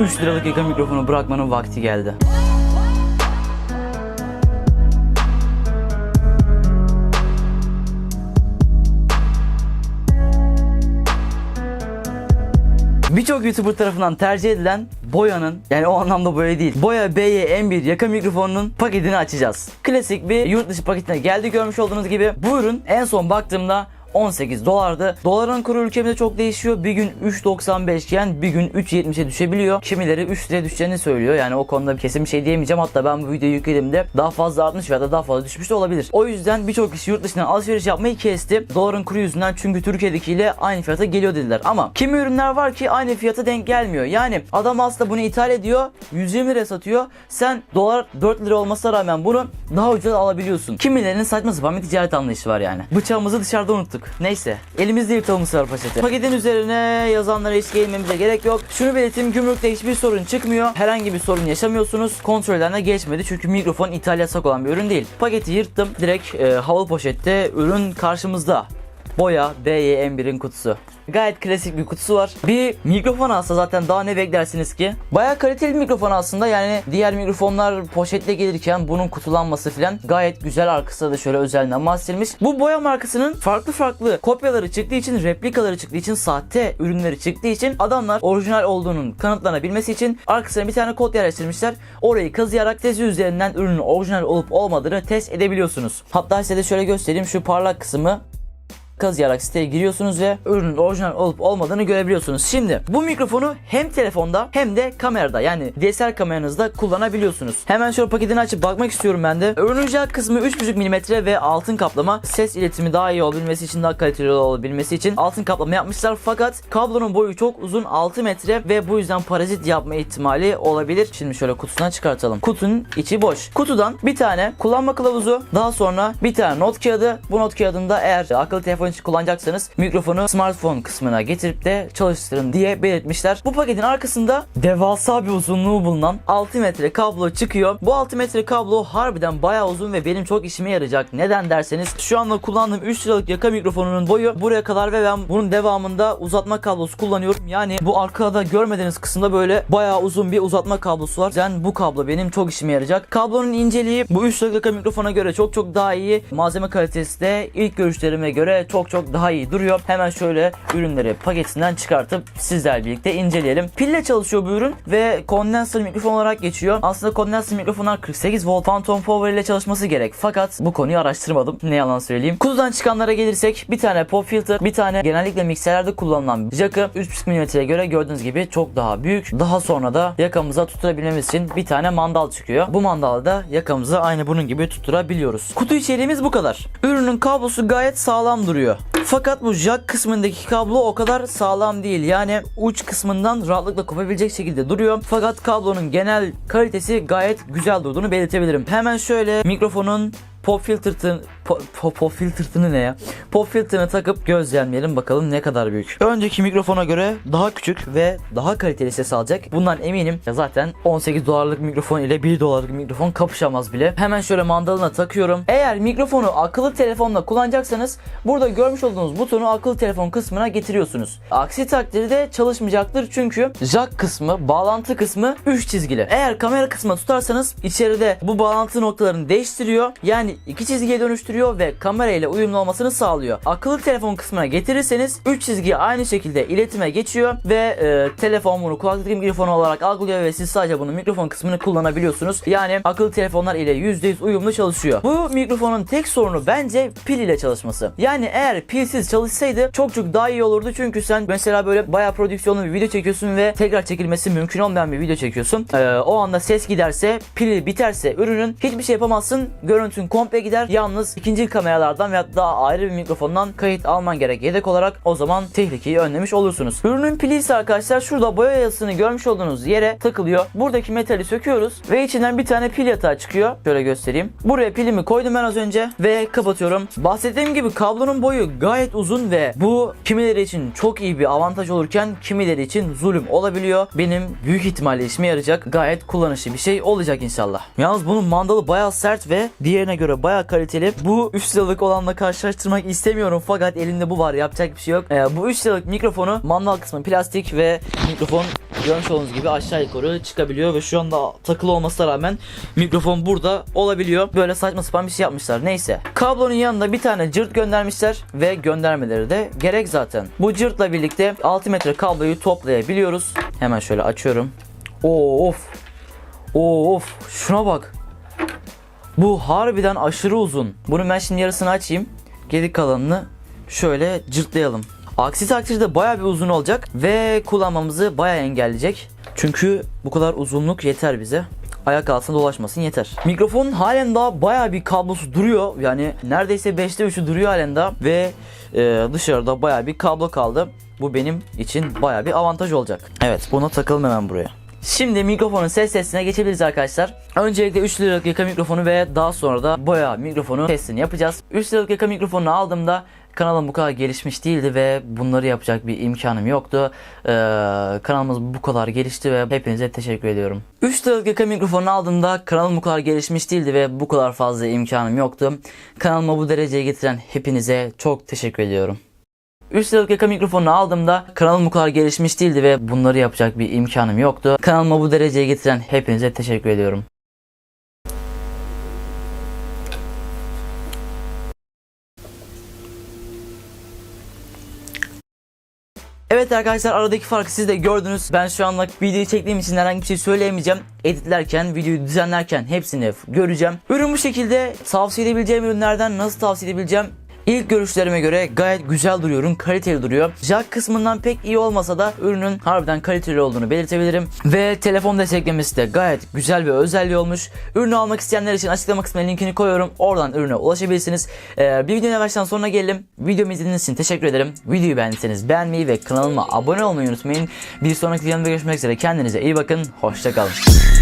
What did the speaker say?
3 liralık yaka mikrofonu bırakmanın vakti geldi. Birçok YouTuber tarafından tercih edilen Boya'nın yani o anlamda Boya değil. Boya BY-M1 yaka mikrofonunun paketini açacağız. Klasik bir yurt dışı paketine geldi görmüş olduğunuz gibi. Bu ürün en son baktığımda 18 dolardı. Doların kuru ülkemizde çok değişiyor. Bir gün 3.95 iken bir gün 3.70'e düşebiliyor. Kimileri 3 liraya düşeceğini söylüyor. Yani o konuda kesin bir şey diyemeyeceğim. Hatta ben bu videoyu yüklediğimde daha fazla artmış veya da daha fazla düşmüş de olabilir. O yüzden birçok kişi yurt dışından alışveriş yapmayı kesti. Doların kuru yüzünden çünkü Türkiye'dekiyle aynı fiyata geliyor dediler. Ama kimi ürünler var ki aynı fiyata denk gelmiyor. Yani adam aslında bunu ithal ediyor. 120 liraya satıyor. Sen dolar 4 lira olmasına rağmen bunu daha ucuza alabiliyorsun. Kimilerinin saçma sapan bir ticaret anlayışı var yani. Bıçağımızı dışarıda unuttuk. Neyse. Elimizde yırtılmış sarı poşeti. Paketin üzerine yazanlara hiç gelmemize gerek yok. Şunu belirteyim gümrükte hiçbir sorun çıkmıyor. Herhangi bir sorun yaşamıyorsunuz. Kontrolden de geçmedi çünkü mikrofon ithal yasak olan bir ürün değil. Paketi yırttım. Direkt e, havalı poşette ürün karşımızda. Boya BY-M1'in kutusu. Gayet klasik bir kutusu var. Bir mikrofon alsa zaten daha ne beklersiniz ki? Baya kaliteli bir mikrofon aslında yani diğer mikrofonlar poşetle gelirken bunun kutulanması falan gayet güzel arkasında da şöyle özelliğinden bahsedilmiş. Bu boya markasının farklı farklı kopyaları çıktığı için replikaları çıktığı için sahte ürünleri çıktığı için adamlar orijinal olduğunun kanıtlanabilmesi için arkasına bir tane kod yerleştirmişler. Orayı kazıyarak tezi üzerinden ürünün orijinal olup olmadığını test edebiliyorsunuz. Hatta size de şöyle göstereyim şu parlak kısmı kazıyarak siteye giriyorsunuz ve ürünün orijinal olup olmadığını görebiliyorsunuz. Şimdi bu mikrofonu hem telefonda hem de kamerada yani DSLR kameranızda kullanabiliyorsunuz. Hemen şöyle paketini açıp bakmak istiyorum ben de. Ürünün jack kısmı 3.5 mm ve altın kaplama. Ses iletimi daha iyi olabilmesi için daha kaliteli olabilmesi için altın kaplama yapmışlar. Fakat kablonun boyu çok uzun 6 metre ve bu yüzden parazit yapma ihtimali olabilir. Şimdi şöyle kutusundan çıkartalım. Kutunun içi boş. Kutudan bir tane kullanma kılavuzu daha sonra bir tane not kağıdı. Bu not kağıdında eğer akıllı telefon için kullanacaksanız mikrofonu smartphone kısmına getirip de çalıştırın diye belirtmişler. Bu paketin arkasında devasa bir uzunluğu bulunan 6 metre kablo çıkıyor. Bu 6 metre kablo harbiden bayağı uzun ve benim çok işime yarayacak. Neden derseniz şu anda kullandığım 3 liralık yaka mikrofonunun boyu buraya kadar ve ben bunun devamında uzatma kablosu kullanıyorum. Yani bu arkada görmediğiniz kısımda böyle bayağı uzun bir uzatma kablosu var. Yani bu kablo benim çok işime yarayacak. Kablonun inceliği bu 3 liralık yaka mikrofona göre çok çok daha iyi. Malzeme kalitesi de ilk görüşlerime göre çok çok daha iyi duruyor. Hemen şöyle ürünleri paketinden çıkartıp sizlerle birlikte inceleyelim. Pille çalışıyor bu ürün ve kondenser mikrofon olarak geçiyor. Aslında kondenser mikrofonlar 48 volt phantom power ile çalışması gerek. Fakat bu konuyu araştırmadım. Ne yalan söyleyeyim. Kutudan çıkanlara gelirsek bir tane pop filter, bir tane genellikle mikserlerde kullanılan jackı 3.5 mm'ye göre gördüğünüz gibi çok daha büyük. Daha sonra da yakamıza tutturabilmemiz için bir tane mandal çıkıyor. Bu mandalda da yakamızı aynı bunun gibi tutturabiliyoruz. Kutu içeriğimiz bu kadar. Ürünün kablosu gayet sağlam duruyor. Fakat bu jack kısmındaki kablo o kadar sağlam değil. Yani uç kısmından rahatlıkla kopabilecek şekilde duruyor. Fakat kablonun genel kalitesi gayet güzel durduğunu belirtebilirim. Hemen şöyle mikrofonun pop filter'ını pop, pop, pop filter'ını ne ya? Pop filter'ını takıp gözlemleyelim bakalım ne kadar büyük. Önceki mikrofona göre daha küçük ve daha kaliteli ses alacak. Bundan eminim. Ya zaten 18 dolarlık mikrofon ile 1 dolarlık mikrofon kapışamaz bile. Hemen şöyle mandalına takıyorum. Eğer mikrofonu akıllı telefonla kullanacaksanız burada görmüş olduğunuz butonu akıllı telefon kısmına getiriyorsunuz. Aksi takdirde çalışmayacaktır çünkü jack kısmı, bağlantı kısmı 3 çizgili. Eğer kamera kısmına tutarsanız içeride bu bağlantı noktalarını değiştiriyor. Yani iki çizgiye dönüştürüyor ve kamera ile uyumlu olmasını sağlıyor. Akıllı telefon kısmına getirirseniz 3 çizgi aynı şekilde iletime geçiyor ve e, telefon bunu kulaklık mikrofonu olarak algılıyor ve siz sadece bunun mikrofon kısmını kullanabiliyorsunuz. Yani akıllı telefonlar ile %100 uyumlu çalışıyor. Bu mikrofonun tek sorunu bence pil ile çalışması. Yani eğer pilsiz çalışsaydı çok çok daha iyi olurdu çünkü sen mesela böyle bayağı prodüksiyonlu bir video çekiyorsun ve tekrar çekilmesi mümkün olmayan bir video çekiyorsun. E, o anda ses giderse, pili biterse ürünün hiçbir şey yapamazsın. Görüntün komple gider. Yalnız ikinci kameralardan veya daha ayrı bir mikrofondan kayıt alman gerek yedek olarak o zaman tehlikeyi önlemiş olursunuz. Ürünün pili ise arkadaşlar şurada boya yazısını görmüş olduğunuz yere takılıyor. Buradaki metali söküyoruz ve içinden bir tane pil yatağı çıkıyor. Şöyle göstereyim. Buraya pilimi koydum ben az önce ve kapatıyorum. Bahsettiğim gibi kablonun boyu gayet uzun ve bu kimileri için çok iyi bir avantaj olurken kimileri için zulüm olabiliyor. Benim büyük ihtimalle işime yarayacak gayet kullanışlı bir şey olacak inşallah. Yalnız bunun mandalı bayağı sert ve diğerine göre bayağı kaliteli. Bu bu 3 liralık olanla karşılaştırmak istemiyorum fakat elimde bu var yapacak bir şey yok. Ee, bu 3 liralık mikrofonu manuel kısmı plastik ve mikrofon görmüş olduğunuz gibi aşağı yukarı çıkabiliyor ve şu anda takılı olmasına rağmen mikrofon burada olabiliyor. Böyle saçma sapan bir şey yapmışlar. Neyse. Kablonun yanında bir tane cırt göndermişler ve göndermeleri de gerek zaten. Bu cırtla birlikte 6 metre kabloyu toplayabiliyoruz. Hemen şöyle açıyorum. Oo, of. Oo, of. Şuna bak. Bu harbiden aşırı uzun. Bunu ben şimdi yarısını açayım. Geri kalanını şöyle cırtlayalım. Aksi takdirde baya bir uzun olacak ve kullanmamızı baya engelleyecek. Çünkü bu kadar uzunluk yeter bize. Ayak altında dolaşmasın yeter. Mikrofonun halen daha baya bir kablosu duruyor. Yani neredeyse 5'te 3'ü duruyor halen daha ve e, dışarıda baya bir kablo kaldı. Bu benim için baya bir avantaj olacak. Evet buna takalım hemen buraya. Şimdi mikrofonun ses testine geçebiliriz arkadaşlar. Öncelikle 3 liralık yaka mikrofonu ve daha sonra da boya mikrofonu testini yapacağız. 3 liralık yaka mikrofonunu aldığımda kanalım bu kadar gelişmiş değildi ve bunları yapacak bir imkanım yoktu. Ee, kanalımız bu kadar gelişti ve hepinize teşekkür ediyorum. 3 liralık yaka mikrofonu aldığımda kanalım bu kadar gelişmiş değildi ve bu kadar fazla imkanım yoktu. Kanalıma bu dereceye getiren hepinize çok teşekkür ediyorum. 3 liralık yaka mikrofonu aldığımda kanalım bu kadar gelişmiş değildi ve bunları yapacak bir imkanım yoktu. Kanalıma bu dereceye getiren hepinize teşekkür ediyorum. Evet arkadaşlar aradaki farkı siz de gördünüz. Ben şu anlık videoyu çektiğim için herhangi bir şey söyleyemeyeceğim. Editlerken, videoyu düzenlerken hepsini göreceğim. Ürün bu şekilde tavsiye edebileceğim ürünlerden nasıl tavsiye edebileceğim İlk görüşlerime göre gayet güzel duruyor, ürün kaliteli duruyor. Jack kısmından pek iyi olmasa da ürünün harbiden kaliteli olduğunu belirtebilirim. Ve telefon desteklemesi de gayet güzel bir özelliği olmuş. Ürünü almak isteyenler için açıklama kısmına linkini koyuyorum. Oradan ürüne ulaşabilirsiniz. Ee, bir videonun yavaştan sonuna gelelim. Videomu izlediğiniz için teşekkür ederim. Videoyu beğendiyseniz beğenmeyi ve kanalıma abone olmayı unutmayın. Bir sonraki videomda görüşmek üzere. Kendinize iyi bakın. Hoşçakalın.